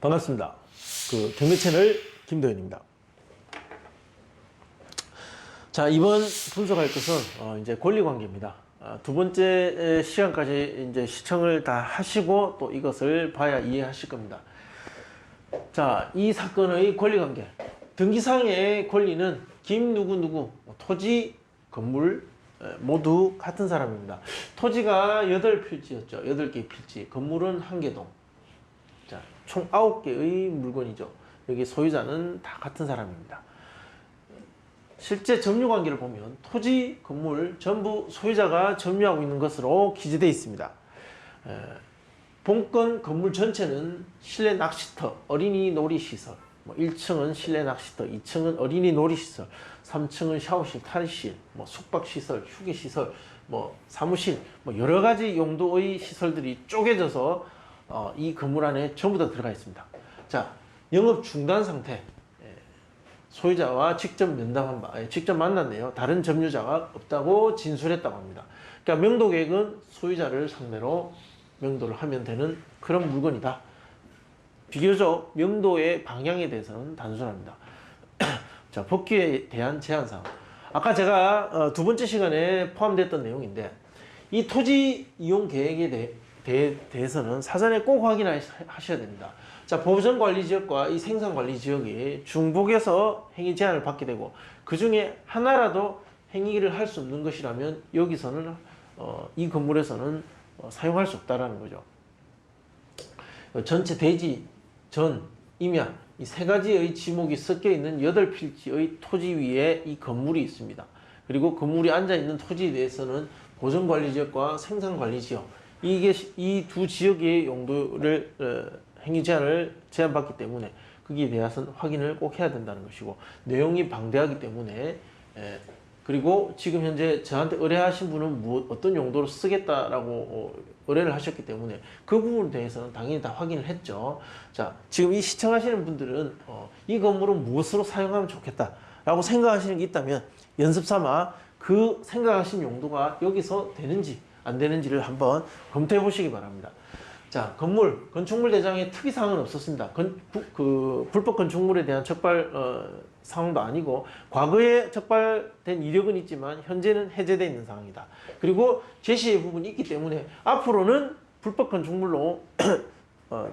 반갑습니다. 그 경매 채널 김도현입니다. 자 이번 분석할 것은 어, 이제 권리 관계입니다. 아, 두 번째 시간까지 이제 시청을 다 하시고 또 이것을 봐야 이해하실 겁니다. 자, 이 사건의 권리 관계. 등기상의 권리는 김 누구 누구 토지 건물 에, 모두 같은 사람입니다. 토지가 8필지였죠. 8개 필지. 건물은 1개동. 자, 총 9개의 물건이죠. 여기 소유자는 다 같은 사람입니다. 실제 점유 관계를 보면 토지, 건물 전부 소유자가 점유하고 있는 것으로 기재되어 있습니다. 에, 본건 건물 전체는 실내 낚시터, 어린이 놀이시설, 뭐 1층은 실내 낚시터, 2층은 어린이 놀이시설, 3층은 샤워실, 탈의실, 뭐 숙박시설, 휴게시설, 뭐 사무실, 뭐 여러 가지 용도의 시설들이 쪼개져서 어, 이 건물 안에 전부 다 들어가 있습니다. 자, 영업 중단 상태. 예, 소유자와 직접 면담한 바, 예, 직접 만났네요. 다른 점유자가 없다고 진술했다고 합니다. 그러니까 명도 계획은 소유자를 상대로 명도를 하면 되는 그런 물건이다. 비교적 명도의 방향에 대해서는 단순합니다. 자, 법규에 대한 제한사항. 아까 제가 어, 두 번째 시간에 포함됐던 내용인데 이 토지 이용 계획에 대, 대, 대 해서는 사전에 꼭 확인하셔야 됩니다. 자, 보전 관리 지역과 이 생산 관리 지역이 중복해서 행위 제한을 받게 되고 그 중에 하나라도 행위를 할 수 없는 것이라면 여기서는 어, 이 건물에서는 어, 사용할 수 없다라는 거죠. 어, 전체 대지, 전, 임야 이 세 가지의 지목이 섞여 있는 여덟 필지의 토지 위에 이 건물이 있습니다. 그리고 건물이 앉아 있는 토지에 대해서는 보전 관리 지역과 생산 관리 지역 이게 이 두 지역의 용도를 어, 행위 제한을 제한받기 때문에 거기에 대해서는 확인을 꼭 해야 된다는 것이고 내용이 방대하기 때문에 에, 그리고 지금 현재 저한테 의뢰하신 분은 무, 어떤 용도로 쓰겠다라고 어, 의뢰를 하셨기 때문에 그 부분에 대해서는 당연히 다 확인을 했죠. 자, 지금 이 시청하시는 분들은 어, 이 건물은 무엇으로 사용하면 좋겠다라고 생각하시는 게 있다면 연습 삼아 그 생각하신 용도가 여기서 되는지 안 되는지를 한번 검토해 보시기 바랍니다. 자, 건물, 건축물 대장에 특이사항은 없었습니다. 건, 부, 그, 불법 건축물에 대한 적발, 어, 상황도 아니고, 과거에 적발된 이력은 있지만, 현재는 해제되어 있는 상황이다. 그리고 제시의 부분이 있기 때문에, 앞으로는 불법 건축물로, 어,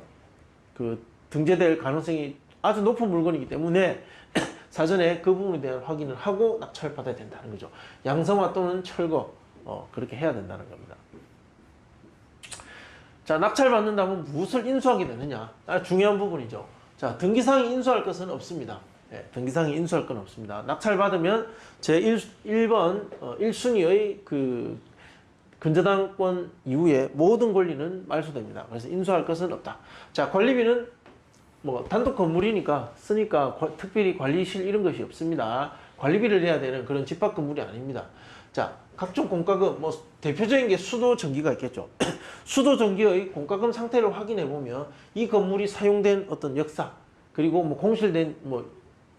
그, 등재될 가능성이 아주 높은 물건이기 때문에, 사전에 그 부분에 대한 확인을 하고 낙찰을 받아야 된다는 거죠. 양성화 또는 철거, 어, 그렇게 해야 된다는 겁니다. 자, 낙찰 받는다면 무엇을 인수하게 되느냐? 아, 중요한 부분이죠. 자, 등기상이 인수할 것은 없습니다. 예, 등기상이 인수할 건 없습니다. 낙찰 받으면 제 1, 1번, 어, 1순위의 그 근저당권 이후에 모든 권리는 말소됩니다. 그래서 인수할 것은 없다. 자, 관리비는 뭐 단독 건물이니까 쓰니까 과- 특별히 관리실 이런 것이 없습니다. 관리비를 내야 되는 그런 집합 건물이 아닙니다. 자, 각종 공과금 뭐 대표적인 게 수도 전기가 있겠죠. 수도 전기의 공과금 상태를 확인해 보면 이 건물이 사용된 어떤 역사 그리고 뭐 공실된 뭐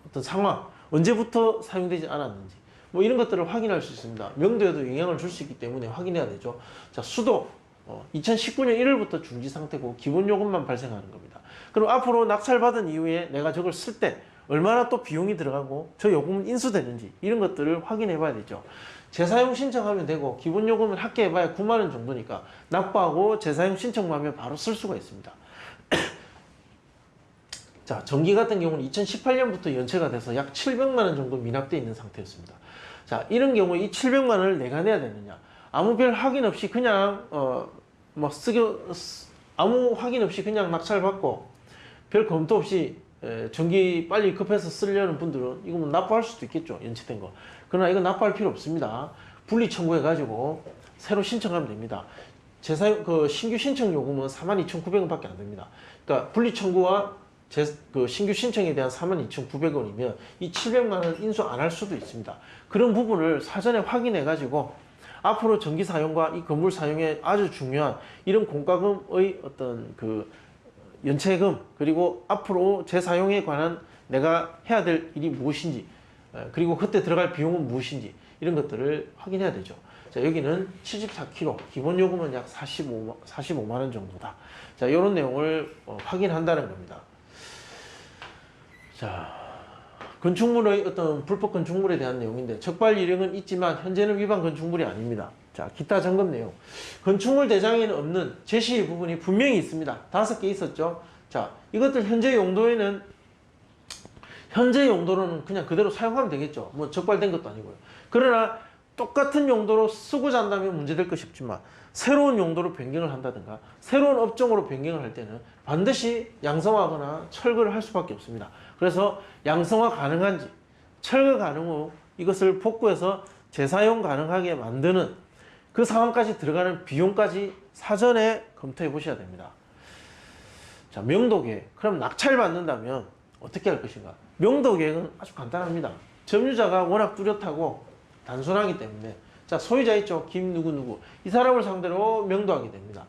어떤 상황 언제부터 사용되지 않았는지 뭐 이런 것들을 확인할 수 있습니다. 명도에도 영향을 줄 수 있기 때문에 확인해야 되죠. 자, 수도 어, 2019년 1월부터 중지 상태고 기본 요금만 발생하는 겁니다. 그럼 앞으로 낙찰 받은 이후에 내가 저걸 쓸때 얼마나 또 비용이 들어가고 저 요금은 인수되는지 이런 것들을 확인해 봐야 되죠. 재사용 신청하면 되고 기본 요금을 합계 해 봐야 9만 원 정도니까 납부하고 재사용 신청만 하면 바로 쓸 수가 있습니다. 자, 전기 같은 경우는 2018년부터 연체가 돼서 약 700만 원 정도 미납돼 있는 상태였습니다. 자, 이런 경우에 이 700만 원을 내가 내야 되느냐? 아무 별 확인 없이 그냥 어뭐 쓰기 쓰- 아무 확인 없이 그냥 낙찰 받고 별 검토 없이 에, 전기 빨리 급해서 쓰려는 분들은 이거 뭐 납부할 수도 있겠죠 연체된 거. 그러나 이거 납부할 필요 없습니다. 분리 청구해 가지고 새로 신청하면 됩니다. 재사용 그 신규 신청 요금은 42,900원 밖에 안 됩니다. 그러니까 분리 청구와 제, 그 신규 신청에 대한 42,900원이면 이 700만 원 인수 안 할 수도 있습니다. 그런 부분을 사전에 확인해 가지고 앞으로 전기 사용과 이 건물 사용에 아주 중요한 이런 공과금의 어떤 그 연체금 그리고 앞으로 재사용에 관한 내가 해야 될 일이 무엇인지 에, 그리고 그때 들어갈 비용은 무엇인지 이런 것들을 확인해야 되죠. 자 여기는 74kg 기본 요금은 약 45, 45만 원 정도다. 자 이런 내용을 어, 확인한다는 겁니다. 자, 건축물의 어떤 불법 건축물에 대한 내용인데 적발 이력은 있지만 현재는 위반 건축물이 아닙니다. 자, 기타 점검 내용. 건축물 대장에는 없는 제시 부분이 분명히 있습니다. 다섯 개 있었죠. 자, 이것들 현재 용도에는 현재 용도로는 그냥 그대로 사용하면 되겠죠. 뭐 적발된 것도 아니고요. 그러나 똑같은 용도로 쓰고자 한다면 문제될 것이 없지만 새로운 용도로 변경을 한다든가 새로운 업종으로 변경을 할 때는 반드시 양성화하거나 철거를 할 수밖에 없습니다. 그래서 양성화 가능한지 철거 가능 후 이것을 복구해서 재사용 가능하게 만드는 그 상황까지 들어가는 비용까지 사전에 검토해 보셔야 됩니다. 자, 명도 계획. 그럼 낙찰 받는다면 어떻게 할 것인가? 명도 계획은 아주 간단합니다. 점유자가 워낙 뚜렷하고 단순하기 때문에 자, 소유자 있죠? 김 누구누구. 이 사람을 상대로 명도하게 됩니다.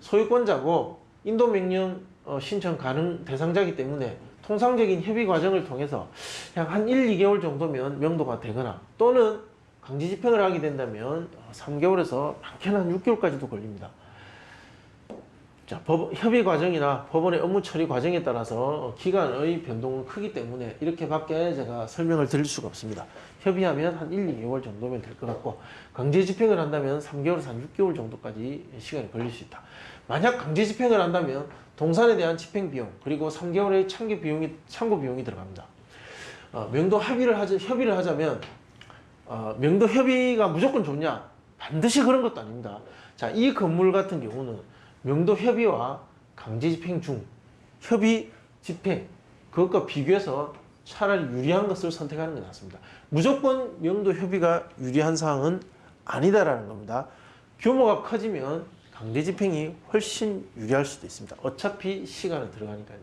소유권자고 인도 명령 어, 신청 가능 대상자이기 때문에 통상적인 협의 과정을 통해서 약 한 1, 2개월 정도면 명도가 되거나 또는 강제 집행을 하게 된다면 3개월에서 많게는 한 6개월까지도 걸립니다. 자, 법, 협의 과정이나 법원의 업무 처리 과정에 따라서 기간의 변동은 크기 때문에 이렇게밖에 제가 설명을 드릴 수가 없습니다. 협의하면 한 1, 2개월 정도면 될 것 같고 강제 집행을 한다면 3개월에서 한 6개월 정도까지 시간이 걸릴 수 있다. 만약 강제 집행을 한다면 동산에 대한 집행 비용 그리고 3개월의 참기 비용이 참고 비용이 들어갑니다. 어, 명도 합의를 하자 협의를 하자면 어, 명도 협의가 무조건 좋냐? 반드시 그런 것도 아닙니다. 자, 이 건물 같은 경우는 명도 협의와 강제 집행 중 협의 집행 그것과 비교해서 차라리 유리한 것을 선택하는 게 낫습니다. 무조건 명도 협의가 유리한 사항은 아니다라는 겁니다. 규모가 커지면 강제 집행이 훨씬 유리할 수도 있습니다. 어차피 시간은 들어가니까요.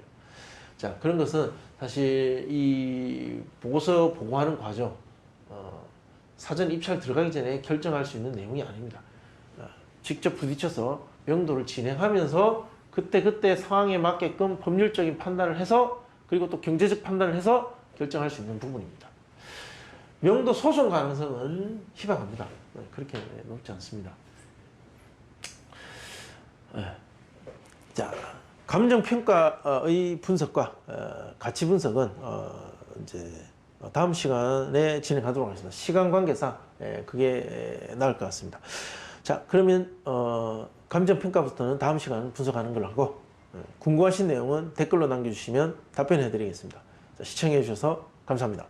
자 그런 것은 사실 이 보고서 보고하는 과정 어, 사전 입찰 들어가기 전에 결정할 수 있는 내용이 아닙니다. 어, 직접 부딪혀서 명도를 진행하면서 그때 그때 상황에 맞게끔 법률적인 판단을 해서 그리고 또 경제적 판단을 해서 결정할 수 있는 부분입니다. 명도 소송 가능성은 희박합니다. 네, 그렇게 높지 않습니다. 네. 자, 감정 평가의 분석과 어, 가치 분석은 어, 이제 다음 시간에 진행하도록 하겠습니다. 시간 관계상 예, 그게 나을 것 같습니다. 자, 그러면 어, 감정 평가부터는 다음 시간 분석하는 걸로 하고 예, 궁금하신 내용은 댓글로 남겨주시면 답변해 드리겠습니다. 시청해 주셔서 감사합니다.